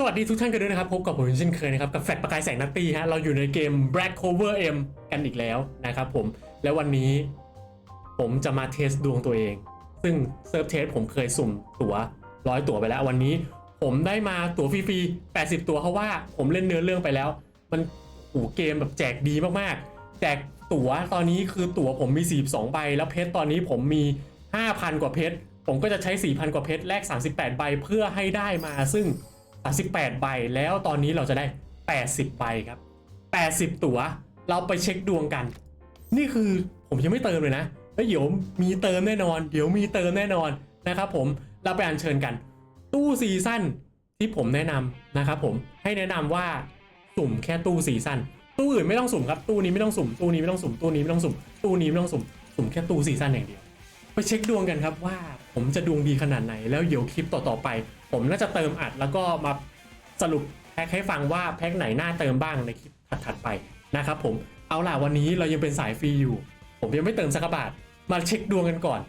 สวัสดีทุกท่านกันด้วยนะครับพบกับผมเช่นเคยนะครับกับแฟลชประกายแสงนัตตี้ฮะเราอยู่ในเกม Black Cover M กันอีกแล้วนะครับผมและวันนี้ผมจะมาเทสดวงตัวเอง ซึ่งเซิร์ฟเทสผมเคยสุ่มตั๋วร้อยตั๋วไปแล้ววันนี้ ผมได้มาตั๋วฟรีๆ80 ตั๋วเพราะว่าผมเล่นเนื้อเรื่องไปแล้ว มันโอ้เกมแบบแจกดีมากๆ แจกตั๋วตอนนี้คือตั๋วผมมี 42 ใบ แล้วเพชรตอนนี้ผมมี 5,000 กว่าเพชรผมก็จะใช้ 4,000 กว่าเพชรแลก38 ใบเพื่อให้ได้มาซึ่ง 38ใบแล้วตอนนี้เราจะได้ 80ใบครับ 80 ตั๋วเราไปเช็คดวงกัน นี่คือผมยังไม่เติมเลยนะแล้วเดี๋ยวมีเติมแน่นอน เดี๋ยวมีเติมแน่นอนนะครับผมเราไปอัญเชิญกัน ตู้ซีซั่นที่ผมแนะนำนะครับผมให้แนะนำว่าสุ่มแค่ตู้ซีซั่นตู้อื่นไม่ต้องสุ่มครับตู้นี้ไม่ต้องสุ่มตู้นี้ไม่ต้องสุ่มตู้นี้ไม่ต้องสุ่มตู้นี้ไม่ต้องสุ่มสุ่มแค่ตู้ซีซั่นอย่างเดียว ไปเช็คดวงกันครับว่าผมจะดวงดีขนาดไหน แล้วเดี๋ยวคลิปต่อๆไป ผมน่าจะเติมอัดแล้วก็มาสรุปแพ็คให้ฟังว่าแพ็คไหนน่าเติมบ้างในคลิปถัดๆไปนะครับผมเอาล่ะวันนี้เรายังเป็นสายฟรีอยู่ ผมยังไม่เติมสักบาทมาเช็คดวงกันก่อน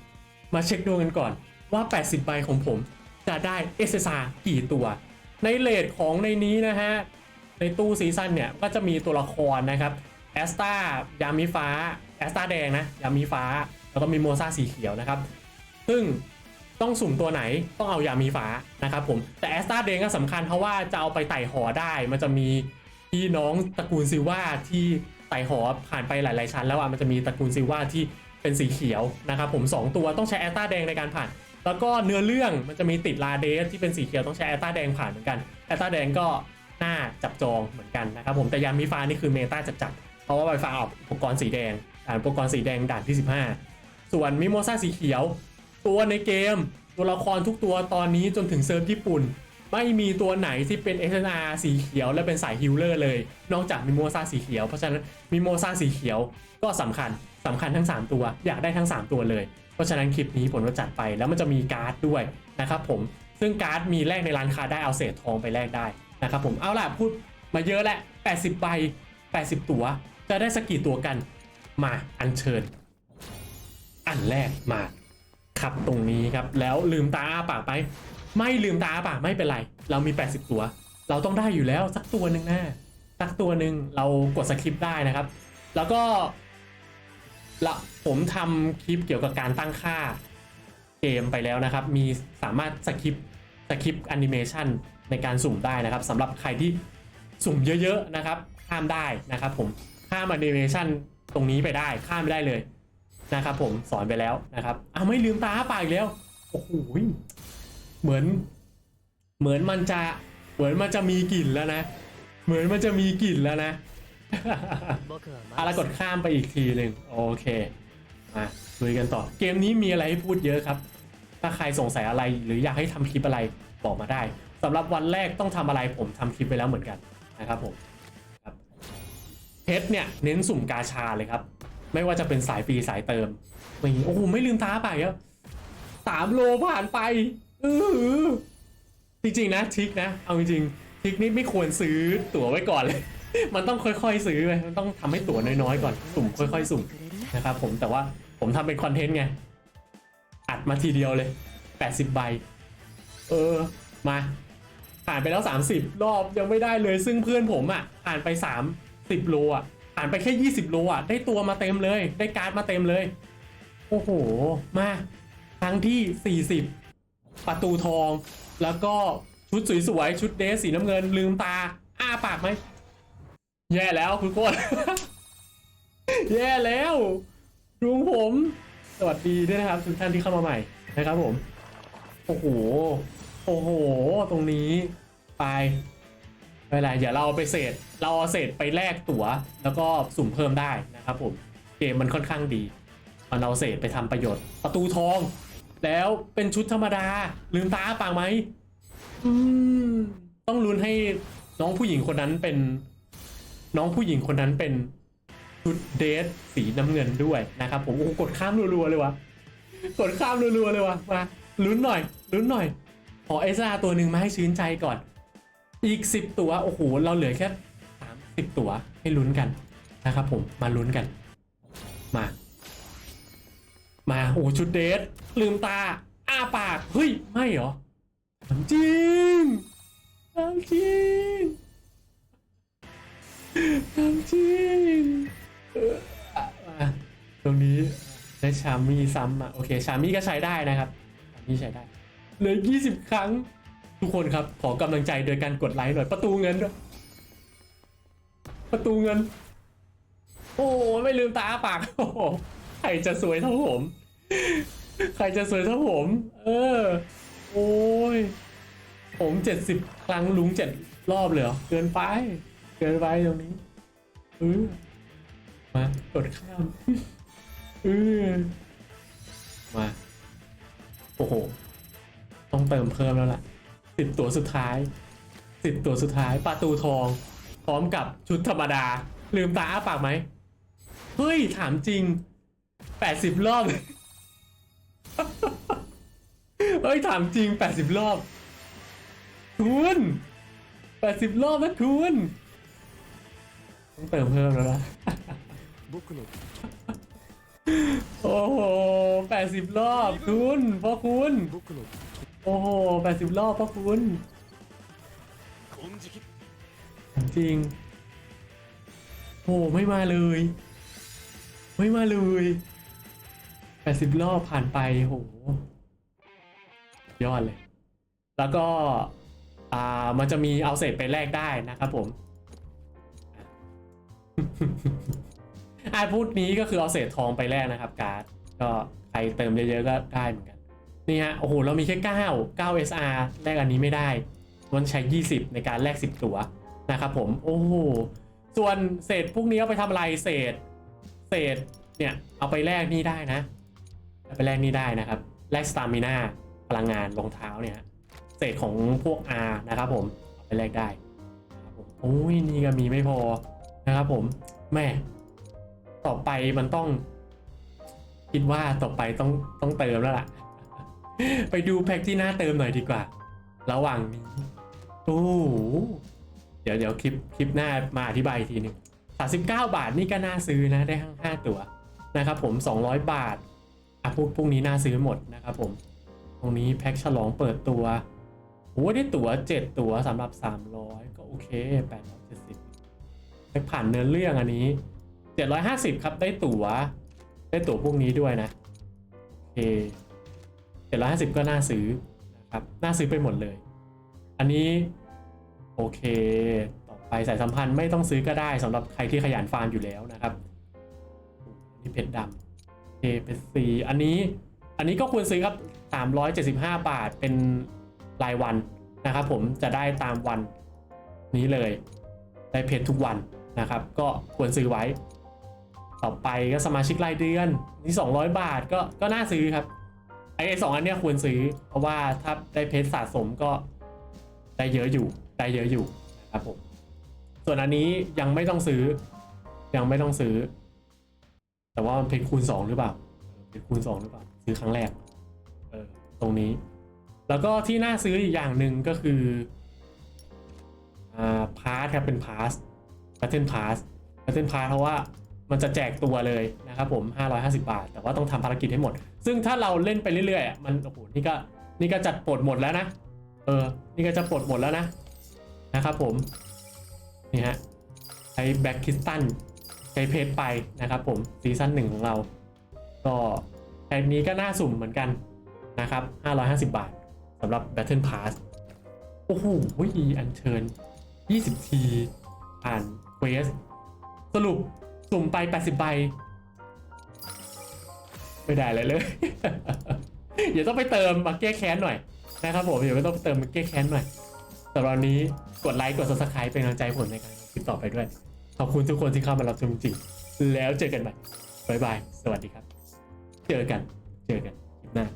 มาเช็คดวงกันก่อนว่า 80 ใบของผมจะได้ SSR กี่ตัว ในเลทของในนี้นะฮะ ในตู้ซีซั่นเนี่ยก็จะมีตัวละครนะครับแอสตายามิฟ้าแอสตาแดงนะ ยามิฟ้า แล้วก็มีโมซาสีเขียวนะครับ ซึ่งต้องสุ่มตัวไหนต้องเอายามีฟ้านะครับผมแต่แอสตาแดงก็สำคัญเพราะว่าจะเอาไปไต่หอได้ มันจะมีพี่น้องตระกูลซิว่าที่ไต่หอผ่านไปหลาย ๆ ชั้น แล้วอะมันจะมีตระกูลซิว่าที่เป็นสีเขียวนะครับผมสองตัวต้องใช้แอสตาแดงในการผ่าน แล้วก็เนื้อเรื่องมันจะมีติดลาเดสที่เป็นสีเขียวต้องใช้แอสตาแดงผ่านเหมือนกันแอสตาแดงก็น่าจับจองเหมือนกันนะครับผมแต่ยามีฟ้านี่คือเมตาจัดๆเพราะว่าไวฟ้าออกอุปกรณ์สีแดงด่านอุปกรณ์สีแดงด่านที่ 15 ส่วนมิโมซาสีเขียว ตัวในเกม ตัวละครทุกตัวตอนนี้จนถึงเซิร์ฟญี่ปุ่น ไม่มีตัวไหนที่เป็น SNR สีเขียวและเป็นสายฮิลเลอร์เลย นอกจากมิโมซาสีเขียว เพราะฉะนั้นมิโมซาสีเขียวก็สำคัญสำคัญทั้ง 3 ตัว อยากได้ทั้ง 3 ตัวเลย เพราะฉะนั้นคลิปนี้ผมก็จัดไปแล้วมันจะมีการ์ดด้วยนะครับผมซึ่งการ์ดมีแลกในร้านค้าได้เอาเศษทองไปแลกได้นะครับผมเอาล่ะพูดมาเยอะแหล้ว80ใบ80 ตัว จะได้สักกี่ตัวกัน มาอัญเชิญ อันแรกมาขับตรงนี้ครับ แล้วลืมตาอ้าปากไป ไม่ลืมตาอ้าปากไม่เป็นไร เรามี 80 ตัว เราต้องได้อยู่แล้วสักตัวหนึ่งแนะสักตัวหนึ่งเรากดสคริปต์ได้นะครับ แล้วก็ละผมทำคลิปเกี่ยวกับการตั้งค่าเกมไปแล้วนะครับ มีสามารถสคริปต์สคริปต์แอนิเมชันในการสุ่มได้นะครับสำหรับใครที่สุ่มเยอะๆนะครับ ข้ามได้นะครับผมข้ามแอนิเมชันตรงนี้ไปได้ข้ามไม่ได้เลย นะครับผมสอนไปแล้วนะครับอ้าวไม่ลืมตาปากอีกแล้วโอ้โหเหมือน เหมือนมันจะเหมือนมันจะมีกลิ่นแล้วนะ เหมือนมันจะมีกลิ่นแล้วนะอะแล้วกดข้ามไปอีกทีหนึ่งโอเคมาลุยกันต่อ เกมนี้มีอะไรให้พูดเยอะครับ ถ้าใครสงสัยอะไรหรืออยากให้ทำคลิปอะไรบอกมาได้สำหรับวันแรกต้องทำอะไรผมทำคลิปไปแล้วเหมือนกันนะครับผมครับเพชรเนี่ยเน้นสุ่มกาชาเลยครับ ไม่ว่าจะเป็นสายฟรีสายเติมนี่โอ้โหไม่ลืมตาไปครับสามโลผ่านไปอืออจริงๆนะทิกนะเอาจริงๆทิกนี่ไม่ควรซื้อตั๋วไว้ก่อนเลย มันต้องค่อยๆซื้อไปมันต้องทำให้ตั๋วน้อยๆก่อนสุ่มค่อย ๆ สุ่มนะครับผมแต่ว่าผมทำเป็นคอนเทนต์ไงอัดมาทีเดียวเลย 80 ใบ เออมาผ่านไปแล้ว 30 รอบยังไม่ได้เลยซึ่งเพื่อนผมอะผ่านไป 30 โลอะ ผ่านไปแค่ 20 โลอะ ได้ตัวมาเต็มเลย ได้การ์ดมาเต็มเลย โอ้โห มาครั้งที่ 40 ประตูทอง แล้วก็ชุดสวยๆ ชุดเดรสสีน้ำเงิน ลืมตา อ้าปากไหม แย่แล้วคุณโคตรแย่แล้วลุงผม สวัสดีด้วยนะครับทุกท่านที่เข้ามาใหม่นะครับผม โอ้โห โอ้โห ตรงนี้ไป ไม่เป็นไรเดี๋ยวเราเอาไปเศษ เราเอาเศษไปแลกตั๋ว แล้วก็สุ่มเพิ่มได้นะครับผม เกมมันค่อนข้างดีมันเอาเศษไปทำประโยชน์ ประตูทอง แล้วเป็นชุดธรรมดา ลืมตาปากไหมอืมต้องลุ้นให้น้องผู้หญิงคนนั้นเป็น น้องผู้หญิงคนนั้นเป็นชุดเดรสสีน้ำเงินด้วยนะครับผมโอ้โหกดข้ามรัวๆเลยวะกดข้ามรัวๆเลยวะมาลุ้นหน่อยลุ้นหน่อยขอเอสอาตัวหนึ่งมาให้ชื่นใจก่อน อีก 10 ตัว โอ้โห เราเหลือแค่30ตัวให้ลุ้นกันนะครับผม มาลุ้นกัน มา มาโอ้ชุดเดทลืมตา อ้าปาก เฮ้ย ไม่เหรอจริงทำจริงทำจริงเออมาตรงนี้ได้ชามีซ้ำอะ โอเค ชามีก็ใช้ได้นะครับชามีใช้ได้เหลือ20 ครั้ง ทุกคนครับ ขอกำลังใจโดยการกดไลค์หน่อยประตูเงินด้วยประตูเงิน โอ้ไม่ลืมตาปากโอ้ใครจะสวยเท่าผม ใครจะสวยเท่าผม เออ โอ้ย ผมเจ็ดสิบครั้งลุงเจ็ดรอบเลยเหรอเกินไปเกินไปตรงนี้เออมากดข้ามเออมา โอ้โห ต้องเติมเพิ่มแล้วล่ะ ติดตัวสุดท้ายติดตัวสุดท้ายประตูทอง พร้อมกับชุดธรรมดา ลืมตาอ้าปากไหมเฮ้ย ถามจริงแปดสิบรอบเฮ้ย ถามจริงแปดสิบรอบ คุณแปดสิบรอบนะคุณต้องเติมเพิ่มแล้วล่ะโอ้โหแปดสิบรอบ คุณพ่อคุณ โอ้โหแปดสิบรอบพ่อคุณ金色ถามจริง โอ้ไม่มาเลย ไม่มาเลยแปดสิบรอบผ่านไปโหยอดเลย แล้วก็อ่ามันจะมีเอาเศษไปแลกได้นะครับผมอ่าพูดนี้ก็คือเอาเศษทองไปแลกนะครับ การ์ดก็ใครเติมเยอะๆก็ได้เหมือนกัน นี่ฮะโอ้โหเรามีแค่ 9 9 SR แลกอันนี้ไม่ได้มันใช้ 20 ในการแลก 10 ตัวนะครับผมโอ้โหส่วนเศษพวกนี้เอาไปทำอะไรเศษ เศษเนี่ยเอาไปแลกนี่ได้นะเอาไปแลกนี่ได้นะครับแลกสตามิน่าพลังงานรองเท้าเนี่ยเศษของพวก R นะครับผมเอาไปแลกได้โอ้ยนี่ก็มีไม่พอนะครับผมแม่ต่อไปมันต้อง คิดว่าต่อไปต้องต้องเติมแล้วล่ะ ไปดูแพ็กที่น่าเติมหน่อยดีกว่า ระหว่างนี้โอ้โหเดี๋ยวเดี๋ยวคลิปคลิปหน้ามาอธิบายทีหนึง39 บาทนี่ก็น่าซื้อนะได้ทั้ง5ตัวนะครับผม 200 บาทอะพวกพวกนี้น่าซื้อหมดนะครับผม ตรงนี้แพ็กฉลองเปิดตัวโอ้ได้ตั๋ว 7 ตั๋วสำหรับ 300 ก็โอเค 870แพ็กผ่านเนื้อเรื่องอันนี้ 750 ครับได้ตั๋ว ได้ตั๋วพวกนี้ด้วยนะ โอเค 750ก็น่าซื้อนะครับน่าซื้อไปหมดเลย อันนี้โอเค ต่อไปสายสัมพันธ์ไม่ต้องซื้อก็ได้สำหรับใครที่ขยันฟาร์มอยู่แล้วนะครับนี่เพชรดำเคเป็นสีอันนี้อันนี้ก็ควรซื้อครับ 375 บาทเป็นรายวันนะครับผมจะได้ตามวันนี้เลย ได้เพชรทุกวันนะครับ ก็ควรซื้อไว้ ต่อไปก็สมาชิกรายเดือนนี่200 บาทก็ก็น่าซื้อครับ ไอ้สองอันเนี้ยควรซื้อ เพราะว่าถ้าได้เพชรสะสมก็ได้เยอะอยู่ได้เยอะอยู่นะครับผมส่วนอันนี้ยังไม่ต้องซื้อ ยังไม่ต้องซื้อ แต่ว่ามันเพชรคูณสองหรือเปล่าเพชรคูณสองหรือเปล่าซื้อครั้งแรกเออตรงนี้ แล้วก็ที่น่าซื้ออีกอย่างหนึ่งก็คืออ่าพาร์ทครับเป็นพาสแพทเทิร์นพาสแพทเทิร์นพาสเพราะว่า มันจะแจกตัวเลยนะครับผม 550 บาท แต่ว่าต้องทำภารกิจให้หมด ซึ่งถ้าเราเล่นไปเรื่อยๆอะมันโอ้โหนี่ก็นี่ก็จัดปลดหมดแล้วนะ เออ นี่ก็จะปลดหมดแล้วนะนะครับผม นี่ฮะใช้แบ็กคิสตันใช้เพจไปนะครับผมซีซั่นหนึ่งของเรา ก็แพ็กนี้ก็น่าสุ่มเหมือนกันนะครับ 550 บาทสำหรับ Battle Pass โอ้โหอันเชิญ 20 ที ผ่านเควส สรุป สุ่มไป 80ใบไม่ได้อะไรเลยเดี๋ยวต้องไปเติมมาแก้แค้นหน่อยนะครับผมเดี๋ยวต้องไปเติมมาแก้แค้นหน่อยสำหรับนนี้กดไลค์กด subscribe เป็นกำลังใจผมในการคลิปต่อไปด้วย ขอบคุณทุกคนที่เข้ามารับชมจริงแล้วเจอกันใหม่บ๊ายบาย สวัสดีครับ เจอกัน เจอกันคลิปหน้า